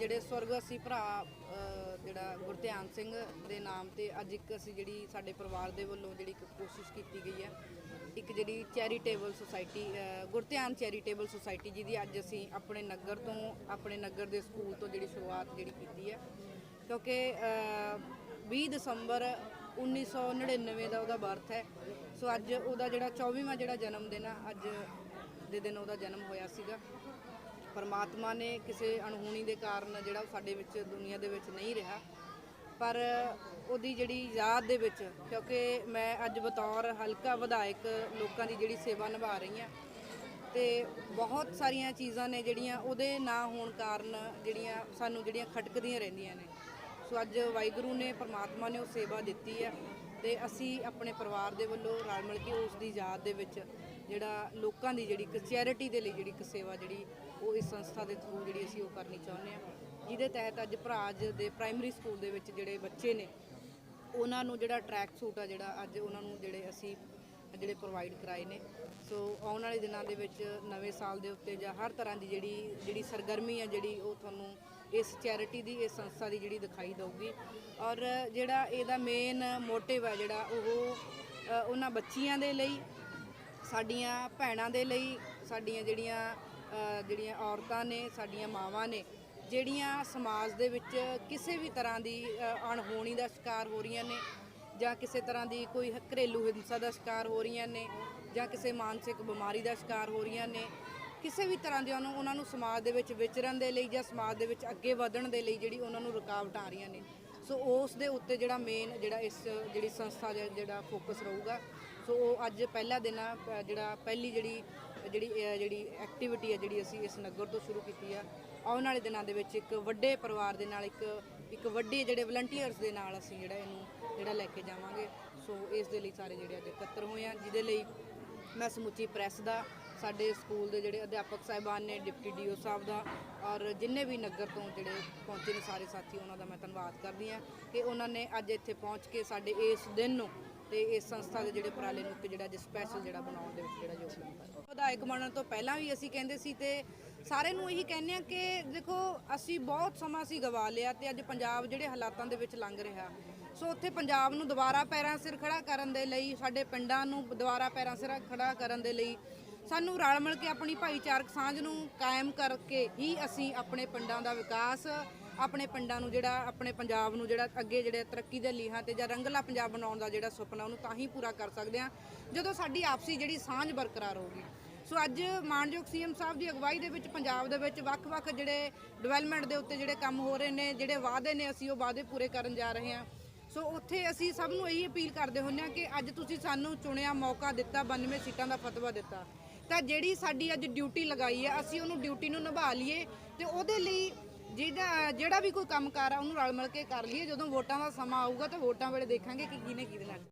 ਜਿਹੜੇ ਸਵਰਗ ਸਵਰਗਵਾਸੀ ਭਰਾ ਜਿਹੜਾ ਗੁਰਧਿਆਨ ਸਿੰਘ ਦੇ ਨਾਮ ਤੇ ਅੱਜ ਇੱਕ ਅਸੀਂ ਜਿਹੜੀ ਸਾਡੇ ਪਰਿਵਾਰ ਦੇ ਵੱਲੋਂ ਜਿਹੜੀ ਇੱਕ ਕੋਸ਼ਿਸ਼ ਕੀਤੀ ਗਈ ਹੈ, ਇੱਕ ਜਿਹੜੀ charitable society Gurdhian charitable society ਜਿਹਦੀ ਅੱਜ ਅਸੀਂ ਆਪਣੇ ਨਗਰ ਤੋਂ, ਆਪਣੇ ਨਗਰ ਦੇ ਸਕੂਲ ਤੋਂ ਜਿਹੜੀ ਸ਼ੁਰੂਆਤ ਜਿਹੜੀ ਕੀਤੀ ਹੈ। ਕਿਉਂਕਿ 20 ਦਸੰਬਰ 1999 ਦਾ ਉਹਦਾ ਬਰਥ ਹੈ। ਸੋ ਅੱਜ ਉਹਦਾ ਜਿਹੜਾ 24ਵਾਂ ਜਿਹੜਾ ਜਨਮ ਦਿਨ ਆ, ਅੱਜ ਦੇ ਦਿਨ ਉਹਦਾ ਜਨਮ ਹੋਇਆ ਸੀਗਾ। ਪਰਮਾਤਮਾ ਨੇ ਕਿਸੇ ਅਣਹੋਣੀ ਦੇ ਕਾਰਨ ਜਿਹੜਾ ਉਹ ਸਾਡੇ ਵਿੱਚ, ਦੁਨੀਆ ਦੇ ਵਿੱਚ ਨਹੀਂ ਰਿਹਾ। ਪਰ ਉਹਦੀ ਜਿਹੜੀ ਯਾਦ ਦੇ ਵਿੱਚ, ਕਿਉਂਕਿ ਮੈਂ ਅੱਜ ਬਤੌਰ ਹਲਕਾ ਵਿਧਾਇਕ ਲੋਕਾਂ ਦੀ ਜਿਹੜੀ ਸੇਵਾ ਨਿਭਾ ਰਹੀ ਹਾਂ, ਤੇ ਬਹੁਤ ਸਾਰੀਆਂ ਚੀਜ਼ਾਂ ਨੇ ਜਿਹੜੀਆਂ ਉਹਦੇ ਨਾ ਹੋਣ ਕਾਰਨ ਜਿਹੜੀਆਂ ਸਾਨੂੰ ਜਿਹੜੀਆਂ ਖਟਕਦੀਆਂ ਰਹਿੰਦੀਆਂ ਨੇ। ਸੋ ਅੱਜ ਵਾਹਿਗੁਰੂ ਨੇ, ਪਰਮਾਤਮਾ ਨੇ ਉਹ ਸੇਵਾ ਦਿੱਤੀ ਹੈ ਤੇ ਅਸੀਂ ਆਪਣੇ ਪਰਿਵਾਰ ਦੇ ਵੱਲੋਂ ਰਲ ਮਿਲ ਕੇ ਉਸ ਦੀ ਯਾਦ ਦੇ ਵਿੱਚ ਜਿਹੜਾ ਲੋਕਾਂ ਦੀ ਜਿਹੜੀ ਇੱਕ ਚੈਰਿਟੀ ਦੇ ਲਈ ਜਿਹੜੀ ਇੱਕ ਸੇਵਾ ਜਿਹੜੀ ਉਹ ਇਸ ਸੰਸਥਾ ਦੇ ਥਰੂ ਜਿਹੜੀ ਅਸੀਂ ਉਹ ਕਰਨੀ ਚਾਹੁੰਦੇ ਹਾਂ। ਜਿਹਦੇ ਤਹਿਤ ਅੱਜ ਭਰਾਜ ਦੇ ਪ੍ਰਾਇਮਰੀ ਸਕੂਲ ਦੇ ਵਿੱਚ ਜਿਹੜੇ ਬੱਚੇ ਨੇ, ਉਹਨਾਂ ਨੂੰ ਜਿਹੜਾ ਟਰੈਕ ਸੂਟ ਆ ਜਿਹੜਾ ਅੱਜ ਉਹਨਾਂ ਨੂੰ ਜਿਹੜੇ ਅਸੀਂ ਜਿਹੜੇ ਪ੍ਰੋਵਾਈਡ ਕਰਾਏ ਨੇ। ਸੋ ਆਉਣ ਵਾਲੇ ਦਿਨਾਂ ਦੇ ਵਿੱਚ ਨਵੇਂ ਸਾਲ ਦੇ ਉੱਤੇ ਜਾਂ ਹਰ ਤਰ੍ਹਾਂ ਦੀ ਜਿਹੜੀ ਜਿਹੜੀ ਸਰਗਰਮੀ ਆ ਜਿਹੜੀ ਉਹ ਤੁਹਾਨੂੰ ਇਸ ਚੈਰਿਟੀ ਦੀ, ਇਸ ਸੰਸਥਾ ਦੀ ਜਿਹੜੀ ਦਿਖਾਈ ਦਊਗੀ। ਔਰ ਜਿਹੜਾ ਇਹਦਾ ਮੇਨ ਮੋਟਿਵ ਹੈ ਜਿਹੜਾ ਉਹ ਉਹਨਾਂ ਬੱਚੀਆਂ ਦੇ ਲਈ ਸਾਡੀਆਂ ਭੈਣਾਂ ਦੇ ਲਈ, ਸਾਡੀਆਂ ਜਿਹੜੀਆਂ ਜਿਹੜੀਆਂ ਔਰਤਾਂ ਨੇ, ਸਾਡੀਆਂ ਮਾਵਾਂ ਨੇ, ਜਿਹੜੀਆਂ ਸਮਾਜ ਦੇ ਵਿੱਚ ਕਿਸੇ ਵੀ ਤਰ੍ਹਾਂ ਦੀ ਅਣਹੋਣੀ ਦਾ ਸ਼ਿਕਾਰ ਹੋ ਰਹੀਆਂ ਨੇ, ਜਾਂ ਕਿਸੇ ਤਰ੍ਹਾਂ ਦੀ ਕੋਈ ਘਰੇਲੂ ਹਿੰਸਾ ਦਾ ਸ਼ਿਕਾਰ ਹੋ ਰਹੀਆਂ ਨੇ, ਜਾਂ ਕਿਸੇ ਮਾਨਸਿਕ ਬਿਮਾਰੀ ਦਾ ਸ਼ਿਕਾਰ ਹੋ ਰਹੀਆਂ ਨੇ, ਕਿਸੇ ਵੀ ਤਰ੍ਹਾਂ ਦੇ ਉਹਨੂੰ, ਉਹਨਾਂ ਨੂੰ ਸਮਾਜ ਦੇ ਵਿੱਚ ਵਿਚਰਨ ਦੇ ਲਈ ਜਾਂ ਸਮਾਜ ਦੇ ਵਿੱਚ ਅੱਗੇ ਵਧਣ ਦੇ ਲਈ ਜਿਹੜੀ ਉਹਨਾਂ ਨੂੰ ਰੁਕਾਵਟਾਂ ਆ ਰਹੀਆਂ ਨੇ। ਸੋ ਉਸ ਦੇ ਉੱਤੇ ਜਿਹੜਾ ਮੇਨ ਜਿਹੜਾ ਇਸ ਜਿਹੜੀ ਸੰਸਥਾ ਦਾ ਜਿਹੜਾ ਫੋਕਸ ਰਹੂਗਾ, ਸੋ ਉਹ ਅੱਜ ਪਹਿਲਾ ਦਿਨ ਆ ਜਿਹੜਾ ਪਹਿਲੀ ਜਿਹੜੀ ਜਿਹੜੀ ਜਿਹੜੀ ਐਕਟੀਵਿਟੀ ਹੈ ਜਿਹੜੀ ਅਸੀਂ ਇਸ ਨਗਰ ਤੋਂ ਸ਼ੁਰੂ ਕੀਤੀ ਆ, ਆਉਣ ਵਾਲੇ ਦਿਨਾਂ ਦੇ ਵਿੱਚ ਇੱਕ ਵੱਡੇ ਪਰਿਵਾਰ ਦੇ ਨਾਲ, ਇੱਕ ਇੱਕ ਵੱਡੇ ਜਿਹੜੇ ਵਲੰਟੀਅਰਸ ਦੇ ਨਾਲ ਅਸੀਂ ਜਿਹੜਾ ਇਹਨੂੰ, ਜਿਹੜਾ ਲੈ ਕੇ ਜਾਵਾਂਗੇ। ਸੋ ਇਸ ਦੇ ਲਈ ਸਾਰੇ ਜਿਹੜੇ ਅੱਜ ਇਕੱਤਰ ਹੋਏ ਆ, ਜਿਹਦੇ ਲਈ ਮੈਂ ਸਮੁੱਚੀ ਪ੍ਰੈਸ ਦਾ ਸਾਡੇ ਸਕੂਲ ਦੇ ਜਿਹੜੇ ਅਧਿਆਪਕ ਸਾਹਿਬਾਨ ਨੇ, ਡਿਪਟੀ ਡੀਓ ਸਾਹਿਬ ਦਾ ਔਰ ਜਿੰਨੇ ਵੀ ਨਗਰ ਤੋਂ ਜਿਹੜੇ ਪਹੁੰਚੇ ਨੇ ਸਾਰੇ ਸਾਥੀ, ਉਹਨਾਂ ਦਾ ਮੈਂ ਧੰਨਵਾਦ ਕਰਦੀ ਹਾਂ ਕਿ ਉਹਨਾਂ ਨੇ ਅੱਜ ਇੱਥੇ ਪਹੁੰਚ ਕੇ ਸਾਡੇ ਇਸ ਦਿਨ ਨੂੰ ਤੇ ਇਸ ਸੰਸਥਾ ਦੇ ਜਿਹੜੇ ਉਪਰਾਲੇ ਨੂੰ ਇੱਕ ਜਿਹੜਾ ਅੱਜ ਸਪੈਸ਼ਲ ਜਿਹੜਾ ਬਣਾਉਣ ਦੇ ਵਿੱਚ ਜਿਹੜਾ ਯੋਗਦਾਨ ਪਾਇਆ। ਵਿਧਾਇਕ ਬਣਨ ਤੋਂ ਪਹਿਲਾਂ ਵੀ ਅਸੀਂ ਕਹਿੰਦੇ ਸੀ ਤੇ ਸਾਰੇ ਨੂੰ ਇਹੀ ਕਹਿੰਦੇ ਆ ਕਿ ਦੇਖੋ, ਅਸੀਂ ਬਹੁਤ ਸਮਾਂ ਸੀ ਗਵਾ ਲਿਆ ਤੇ ਅੱਜ ਪੰਜਾਬ ਜਿਹੜੇ ਹਾਲਾਤਾਂ ਦੇ ਵਿੱਚ ਲੰਘ ਰਿਹਾ। ਸੋ ਉੱਥੇ ਪੰਜਾਬ ਨੂੰ ਦੁਬਾਰਾ ਪੈਰਾਂ ਸਿਰ ਖੜਾ ਕਰਨ ਦੇ ਲਈ, ਸਾਡੇ ਪਿੰਡਾਂ ਨੂੰ ਦੁਬਾਰਾ ਪੈਰਾਂ ਸਿਰ ਖੜਾ ਕਰਨ ਦੇ ਲਈ ਸਾਨੂੰ ਰਲ ਮਿਲ ਕੇ ਆਪਣੀ ਭਾਈਚਾਰਕ ਸਾਂਝ ਨੂੰ ਕਾਇਮ ਕਰਕੇ ਹੀ ਅਸੀਂ ਆਪਣੇ ਪਿੰਡਾਂ ਦਾ ਵਿਕਾਸ, ਆਪਣੇ ਪਿੰਡਾਂ ਨੂੰ ਜਿਹੜਾ, ਆਪਣੇ ਪੰਜਾਬ ਨੂੰ ਜਿਹੜਾ ਅੱਗੇ ਜਿਹੜੇ ਤਰੱਕੀ ਦੇ ਲੀਹਾਂ ਤੇ ਜਾਂ ਰੰਗਲਾ ਪੰਜਾਬ ਬਣਾਉਣ ਦਾ ਜਿਹੜਾ ਸੁਪਨਾ, ਉਹਨੂੰ ਤਾਂ ਹੀ ਪੂਰਾ ਕਰ ਸਕਦੇ ਹਾਂ, ਜਦੋਂ ਸਾਡੀ ਆਪਸੀ ਜਿਹੜੀ ਸਾਂਝ ਬਰਕਰਾਰ ਹੋਊਗੀ। ਸੋ ਅੱਜ ਮਾਨਯੋਗ ਸੀਐਮ ਸਾਹਿਬ ਦੀ ਅਗਵਾਈ ਦੇ ਵਿੱਚ ਪੰਜਾਬ ਦੇ ਵਿੱਚ ਵੱਖ-ਵੱਖ ਜਿਹੜੇ ਡਿਵੈਲਪਮੈਂਟ ਦੇ ਉੱਤੇ ਜਿਹੜੇ ਕੰਮ ਹੋ ਰਹੇ ਨੇ, ਜਿਹੜੇ ਵਾਅਦੇ ਨੇ ਅਸੀਂ ਉਹ ਵਾਅਦੇ ਪੂਰੇ ਕਰਨ ਜਾ ਰਹੇ ਹਾਂ। ਸੋ ਉੱਥੇ ਅਸੀਂ ਸਭ ਨੂੰ ਇਹੀ ਅਪੀਲ ਕਰਦੇ ਹੁੰਦੇ ਹਾਂ ਕਿ ਅੱਜ ਤੁਸੀਂ ਸਾਨੂੰ ਚੁਣਿਆ ਮੌਕਾ ਦਿੱਤਾ 92 ਸੀਟਾਂ ਦਾ ਫਤਵਾ ਦਿੱਤਾ। ਤਾਂ ਜਿਹੜੀ ਸਾਡੀ ਅੱਜ ਡਿਊਟੀ ਲਗਾਈ ਹੈ ਅਸੀਂ ਉਹਨੂੰ ਡਿਊਟੀ ਨੂੰ ਨਿਭਾ ਲਈਏ ਤੇ ਉਹਦੇ ਲਈ ਜਿਹਦਾ, ਜਿਹੜਾ ਵੀ ਕੋਈ ਕੰਮ ਕੰਮਕਾਰ ਆ, ਉਹਨੂੰ ਰਲ ਮਿਲ ਕੇ ਕਰ ਲਈਏ। ਜਦੋਂ ਵੋਟਾਂ ਦਾ ਸਮਾਂ ਆਊਗਾ ਤਾਂ ਵੋਟਾਂ ਵੇਲੇ ਦੇਖਾਂਗੇ ਕਿ ਕਿਹਨੇ ਕਿਹਦੇ ਨਾਲ